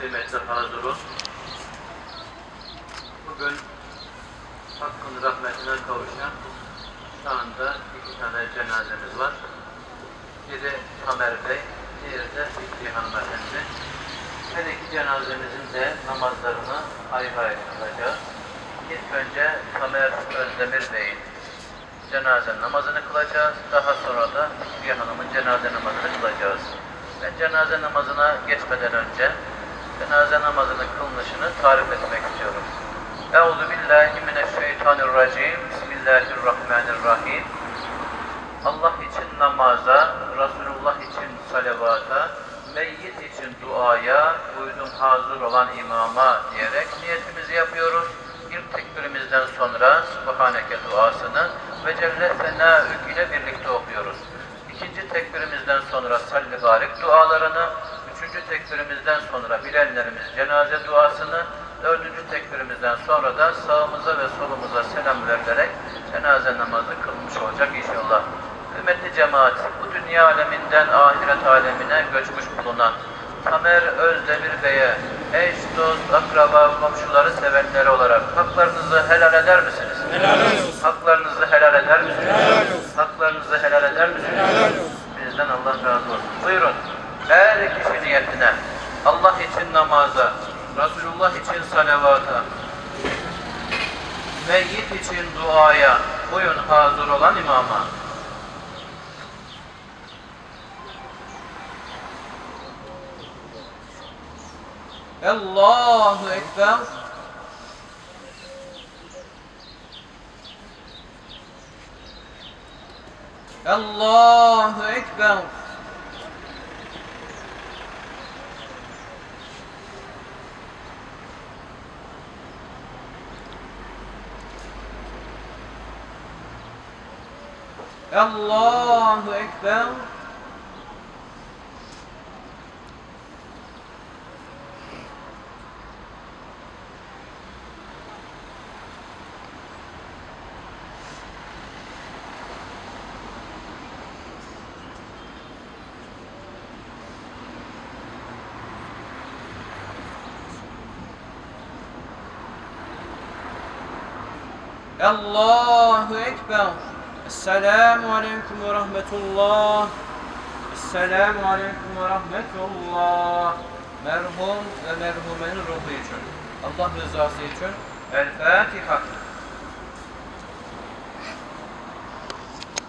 kıymetli hazırun. Bugün Hakkın rahmetine kavuşan şu anda iki tane cenazemiz var. Biri Tamer Bey, diğeri de Fikri Hanımefendi. Her iki cenazemizin de namazlarını ayrı ayrı kılacağız. İlk önce Tamer Özdemir Bey'in cenaze namazını kılacağız. Daha sonra da Fikriye Hanım'ın cenaze namazını kılacağız. Ben cenaze namazına geçmeden önce cenaze namazının kılınışını tarif etmek istiyorum. Euzu billahi mineşşeytanirracim. Bismillahirrahmanirrahim. Allah için namaza, Resulullah için salavata, meyyit için duaya, uydum hazır olan imama diyerek niyetimizi yapıyoruz. İlk tekbirimizden sonra Subhaneke duasını ve Celle Senâ'ük ile birlikte okuyoruz. İkinci tekbirimizden sonra salli barik dualarını, üçüncü tekbirimizden sonra bilenlerimiz cenaze duasını, dördüncü tekbirimizden sonra da sağımıza ve solumuza selam verilerek cenaze namazı kılmış olacak inşallah. Kıymetli cemaat, bu dünya aleminden ahiret alemine göçmüş bulunan Tamer Özdemir Bey'e eş, dost, akraba, komşuları sevenleri olarak haklarınızı helal eder misiniz? Helal olsun. Haklarınızı helal eder misiniz? Helal olsun. Haklarınızı helal eder misiniz? Helal olsun. Bizden Allah razı olsun. Buyurun. Her kişi niyetine Allah için namaza, Resulullah için salavata, meyyit için duaya buyun hazır olan imama. Allahu Ekber. Allahu Ekber. Allahu Ekber. Allahu Ekber. Esselamu Aleyküm ve Rahmetullah. Esselamu Aleyküm ve Rahmetullah. Merhum ve merhumenin ruhu için. Allah rızası için. El Fatiha.